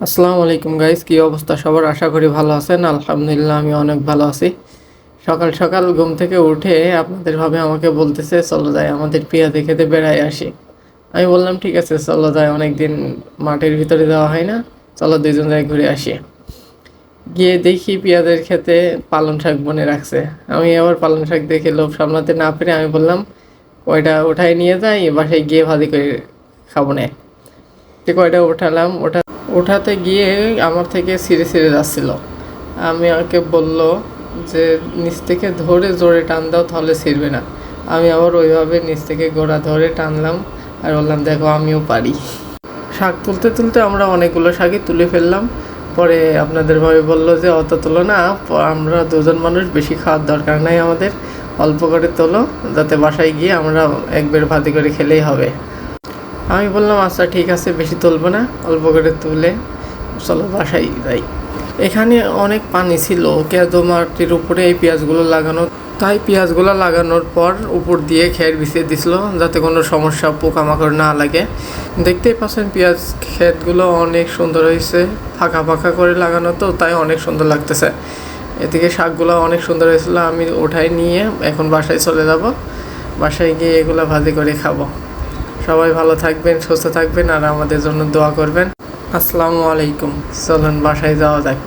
আসসালামু আলাইকুম গাইস কি অবস্থা? সবার আশা করি ভালো আছেন। আলহামদুলিল্লাহ, আমি অনেক ভালো আছি। সকাল সকাল ঘুম থেকে উঠে আপনাদের ভাবে আমাকে বলতেছে, চলো যাই, আমাদের পেঁয়াজে খেতে বেড়াই আসি। আমি বললাম, ঠিক আছে, চলো যাই। অনেকদিন মাঠের ভিতরে যাওয়া হয় না। চলো দুইজন যাই ঘুরে আসি। গিয়ে দেখি পেঁয়াজের খেতে পালং শাক বনে রাখছে। আমি আবার পালং শাক দেখে লোভ সামলাতে না পেরে আমি বললাম, কয়টা ওঠাই নিয়ে যাই, বাসায় গিয়ে ভাজি করে খাব না। কয়টা ওঠালাম ওঠা ওঠাতে গিয়ে আমার থেকে ছিঁড়ে ছিঁড়ে যাচ্ছিল। আমি আমাকে বলল যে, নিচ থেকে ধরে জোরে টান দাও, তাহলে ছিঁড়বে না। আমি আবার ওইভাবে নিচ থেকে গোড়া ধরে টানলাম আর বললাম, দেখো, আমিও পারি। শাক তুলতে তুলতে আমরা অনেকগুলো শাকই তুলে ফেললাম। পরে আপনাদের ভাবে বলল যে, অত তোলো না, আমরা দুজন মানুষ, বেশি খাওয়ার দরকার নাই আমাদের। অল্প করে তোলো, যাতে বাসায় গিয়ে আমরা একবার ভাতি করে খেলেই হবে। আমি বললাম আচ্ছা ঠিক আছে, বেশি তুলবো না, অল্প করে তুলে চলো বাসায় যাই। এখানে অনেক পানি ছিল কেঁদো মাটির উপরে এই পেঁয়াজগুলো লাগানো। তাই পেঁয়াজগুলো লাগানোর পর উপর দিয়ে খের বিছিয়ে দিছিল, যাতে কোনো সমস্যা পোকামাকড় না লাগে। দেখতেই পাচ্ছেন, পেঁয়াজ ক্ষেতগুলো অনেক সুন্দর হয়েছে, ফাঁকা ফাঁকা করে লাগানো তো, তাই অনেক সুন্দর লাগতেছে। এদিকে শাকগুলো অনেক সুন্দর হয়েছিল, আমি ওঠাই নিয়ে এখন বাসায় চলে যাব। বাসায় গিয়ে এগুলো ভাজি করে খাব। সবাই ভালো থাকবেন, সুস্থ থাকবেন আর আমাদের জন্য দোয়া করবেন। আসসালামু আলাইকুম। চলুন বাসায় যাওয়া যাক।